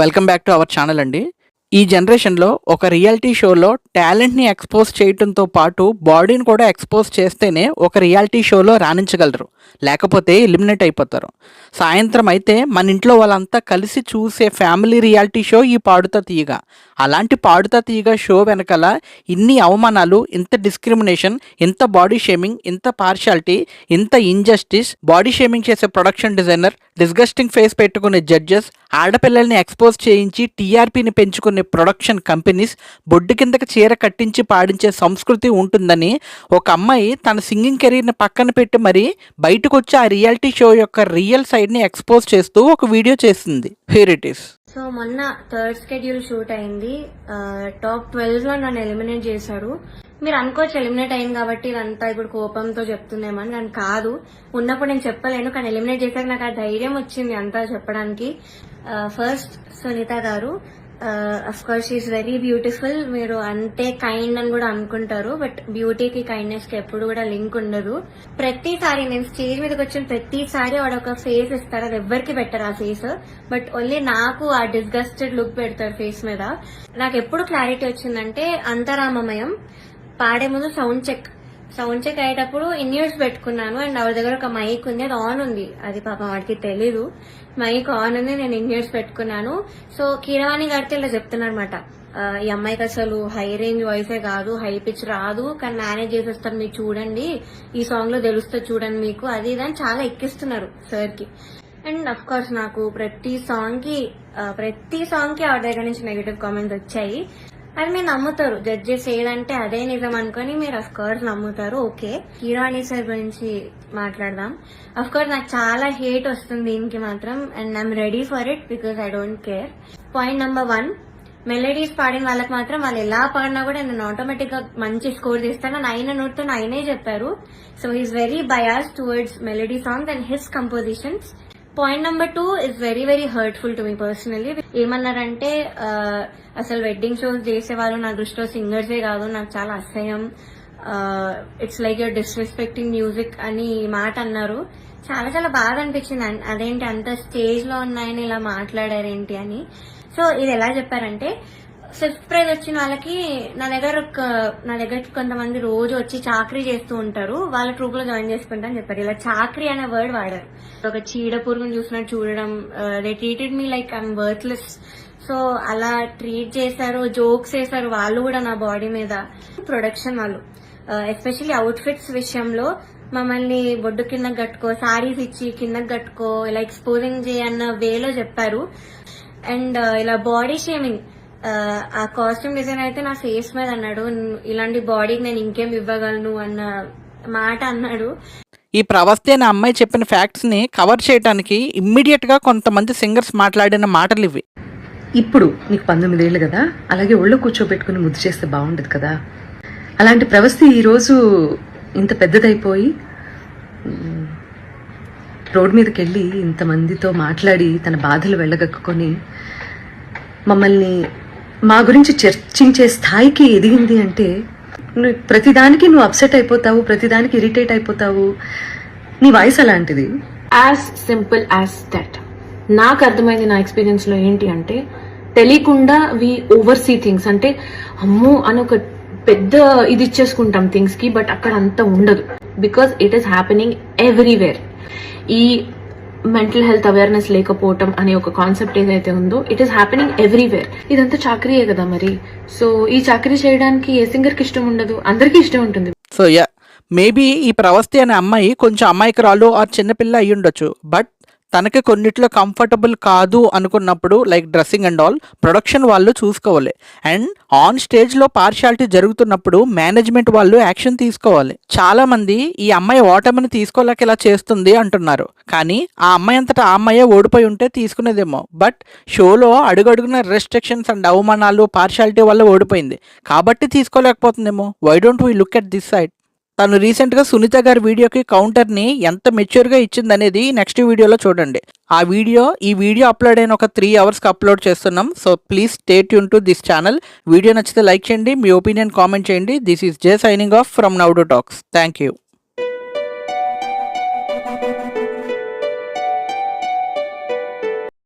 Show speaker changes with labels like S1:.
S1: Welcome back to our channel అండి. ఈ జనరేషన్లో ఒక రియాలిటీ షోలో టాలెంట్ని ఎక్స్పోజ్ చేయడంతో పాటు బాడీని కూడా ఎక్స్పోజ్ చేస్తేనే ఒక రియాలిటీ షోలో రాణించగలరు. లేకపోతే ఎలిమినేట్ అయిపోతారు. సాయంత్రం అయితే మన ఇంట్లో వాళ్ళంతా కలిసి చూసే ఫ్యామిలీ రియాలిటీ షో ఈ పాడుతా తీయగా. అలాంటి పాడుతా తీయగా షో వెనకాల ఇన్ని అవమానాలు ఇంత డిస్క్రిమినేషన్ ఇంత బాడీ షేమింగ్ ఇంత పార్షాలిటీ ఇంత ఇంజస్టిస్ బాడీ షేమింగ్ చేసే ప్రొడక్షన్ డిజైనర్ డిస్గస్టింగ్ ఫేస్ పెట్టుకునే జడ్జెస్ ఆడపిల్లల్ని ఎక్స్పోజ్ చేయించి టీఆర్పీని పెంచుకునే ప్రొడక్షన్ కంపెనీస్ బొడ్డు కిందకి చీర కట్టించి పాడించే సంస్కృతి ఉంటుందని ఒక అమ్మాయి తన సింగింగ్ కెరీర్ని పక్కన పెట్టి మరి బయటకు వచ్చి ఆ రియాలిటీ షో యొక్క రియల్ సైడ్ని ఎక్స్పోజ్ చేస్తూ ఒక వీడియో చేసింది. హియర్ ఇట్ ఈస్
S2: సో మొన్న థర్డ్ స్కెడ్యూల్ షూట్ అయింది. టాప్ ట్వెల్వ్లో నన్ను ఎలిమినేట్ చేశారు మీరు అనుకోవచ్చు ఎలిమినేట్ అయింది కాబట్టి ఇదంతా ఇప్పుడు కోపంతో చెప్తున్నామని కానీ కాదు. ఉన్నప్పుడు నేను చెప్పలేను కానీ ఎలిమినేట్ చేశాక నాకు ఆ ధైర్యం వచ్చింది అంతా చెప్పడానికి. ఫస్ట్ సునీత గారు of course is very beautiful మీరు అంతే కైండ్ అని కూడా అనుకుంటారు బట్ బ్యూటీకి కైండ్నెస్కి ఎప్పుడు కూడా లింక్ ఉండదు. ప్రతిసారి నేను స్టేజ్ మీదకి వచ్చిన ప్రతిసారి వాడు ఒక ఫేస్ ఇస్తారు అది ఎవ్వరికి పెట్టరు ఆ ఫేస్ బట్ ఓన్లీ నాకు ఆ డిస్గస్టెడ్ లుక్ పెడతారు ఫేస్ మీద. నాకు ఎప్పుడు క్లారిటీ వచ్చిందంటే అంతరామమయం. పాడే ముందు సౌండ్ చెక్ సౌండ్ చెక్ అయ్యేటప్పుడు ఇన్ ఇయర్స్ పెట్టుకున్నాను అండ్ ఎవరి దగ్గర ఒక మైక్ ఉంది అది ఆన్ ఉంది. అది పాపం వాడికి తెలీదు. మైక్ ఆన్ ఉంది నేను ఇన్ ఇయర్స్ పెట్టుకున్నాను. సో కీరవాణి గారితో ఇలా చెప్తున్నారనమాట ఈ అమ్మాయికి అసలు హై రేంజ్ వాయిసే కాదు హై పిచ్ రాదు కానీ మేనేజ్ చేసేస్తారు మీరు చూడండి. ఈ సాంగ్లో తెలుస్తుంది చూడండి మీకు. అది ఇది అని చాలా ఎక్కిస్తున్నారు సార్కి అండ్ అఫ్ కోర్స్ నాకు ప్రతి సాంగ్కి ప్రతి సాంగ్కి ఆవిడ దగ్గర నుంచి నెగిటివ్ కామెంట్స్ వచ్చాయి. అది మీరు నమ్ముతారు. జడ్జెస్ ఏదంటే అదే నిజం అనుకొని మీరు అఫ్ కోర్స్ నమ్ముతారు. ఓకే. హీరోని సార్ గురించి మాట్లాడదాం. అఫ్ కోర్స్ నాకు చాలా హేట్ వస్తుంది దీనికి మాత్రం and I'm ready for it because I don't care point number one melodies పాడిన వాళ్ళకి మాత్రం వాళ్ళు ఎలా పాడినా కూడా నేను ఆటోమేటిక్గా మంచి స్కోర్ చేస్తాను అని ఆయన నోట్తో ఆయనే చెప్పారు. So he's very bias towards melody songs and his compositions point number two is very very hurtful to me personally ఏమన్నారంటే అసలు వెడ్డింగ్ షోస్ చేసేవాళ్ళు నా దృష్టిలో సింగర్సే కాదు నాకు చాలా అసహ్యం. It's like your disrespecting music అని మాట అన్నారు. చాలా చాలా బాధ అనిపించింది. అదేంటి అంత స్టేజ్లో ఉన్నాయని ఇలా మాట్లాడారేంటి అని. సో ఇది ఎలా చెప్పారంటే ఫిఫ్త్ ప్రైజ్ వచ్చిన వాళ్ళకి నా దగ్గర ఒక నా దగ్గరకి కొంతమంది రోజు వచ్చి చాకరీ చేస్తూ ఉంటారు. వాళ్ళ ట్రూప్లో జాయిన్ చేసుకుంటా అని చెప్పారు. ఇలా చాకరీ అనే వర్డ్ వాడారు. ఒక చీడ పురుగుని చూసినట్టు చూడడం they treated me like I'm worthless so అలా ట్రీట్ చేశారు జోక్స్ వేశారు వాళ్ళు కూడా నా బాడీ మీద. ప్రొడక్షన్ వాళ్ళు ఎస్పెషల్లీ అవుట్ఫిట్స్ విషయంలో మమ్మల్ని బొడ్డు కింద కట్టుకో సారీస్ ఇచ్చి కిందకి కట్టుకో ఇలా ఎక్స్పోజింగ్ చేయన్న వేలో చెప్పారు. అండ్ ఇలా బాడీ షేమింగ్ ఆ కాస్ట్యూమ్ డిజైన్ అయితే నా ఫేస్ మీద అన్నాడు. "నువ్వు ఇలాంటి బాడీకి నేను ఇంకేం ఇవ్వగలను అన్న మాట అన్నాడు.
S1: ఈ ప్రవస్తి అనే అమ్మాయి చెప్పిన ఫ్యాక్ట్స్ని కవర్ చేయడానికి ఇమ్మీడియట్గా కొంతమంది సింగర్స్ మాట్లాడిన మాటలు ఇవి.
S3: ఇప్పుడు నీకు పంతొమ్మిదేళ్ళు కదా? అలాగే ఒళ్ళో కూర్చోబెట్టుకుని ముద్దు చేస్తే బాగుండదు కదా? అలాంటి ప్రవస్థి ఈరోజు ఇంత పెద్దదైపోయి రోడ్ మీదకి వెళ్ళి ఇంతమందితో మాట్లాడి తన బాధలు వెళ్ళగక్కుకొని మమ్మల్ని మా గురించి చర్చించే స్థాయికి ఎదిగింది అంటే నువ్వు ప్రతిదానికి నువ్వు అప్సెట్ అయిపోతావు ప్రతిదానికి ఇరిటేట్ అయిపోతావు. నీ వాయిస్ అలాంటిది.
S4: యాజ్ సింపుల్ యాజ్ దట్ నాకు అర్థమైంది నా ఎక్స్పీరియన్స్లో ఏంటి అంటే తెలియకుండా వి ఓవర్ సీ థింగ్స్ అంటే అమ్మో అని ఒక పెద్ద ఇది ఇచ్చేసుకుంటాం థింగ్స్కి బట్ అక్కడ అంత ఉండదు. Because it is happening everywhere ఈ మెంటల్ హెల్త్ అవేర్నెస్ లేకపోవటం అనే ఒక కాన్సెప్ట్ ఏదైతే ఉందో ఇట్ ఈస్ హ్యాపెనింగ్ ఎవ్రీవేర్ ఇదంతా చాకరీయే కదా మరి? సో ఈ చాకరీ చేయడానికి ఏ సింగర్కి ఇష్టం ఉండదు? అందరికీ ఇష్టం ఉంటుంది.
S1: సో యా మేబీ ఈ ప్రవస్తి అనే అమ్మాయి కొంచెం అమాయకురాలు ఆ చిన్నపిల్ల అయి ఉండొచ్చు బట్ తనకి కొన్నిట్లో కంఫర్టబుల్ కాదు అనుకున్నప్పుడు like dressing and all production వాళ్ళు చూసుకోవాలి. అండ్ ఆన్ స్టేజ్లో పార్షాలిటీ జరుగుతున్నప్పుడు మేనేజ్మెంట్ వాళ్ళు యాక్షన్ తీసుకోవాలి. చాలామంది ఈ అమ్మాయి ఓటమిని తీసుకోలేక ఇలా చేస్తుంది అంటున్నారు. కానీ ఆ అమ్మాయి అంతటా ఆ అమ్మాయే ఓడిపోయి ఉంటే తీసుకునేదేమో. బట్ షోలో అడుగడుగున రెస్ట్రిక్షన్స్ అండ్ అవమానాలు పార్షాలిటీ వల్ల ఓడిపోయింది. కాబట్టి తీసుకోలేకపోతుందేమో? Why don't we look at this side తను రీసెంట్గా సునీత గారి వీడియోకి కౌంటర్ని ఎంత మెచ్యూర్గా ఇచ్చిందనేది నెక్స్ట్ వీడియోలో చూడండి. ఆ వీడియో ఈ వీడియో అప్లోడ్ అయిన ఒక త్రీ అవర్స్కి అప్లోడ్ చేస్తున్నాం. So please stay tune to this channel. Video నచ్చితే లైక్ చేయండి మీ ఒపీనియన్ కామెంట్ చేయండి. This is J signing off from now talks. Thank you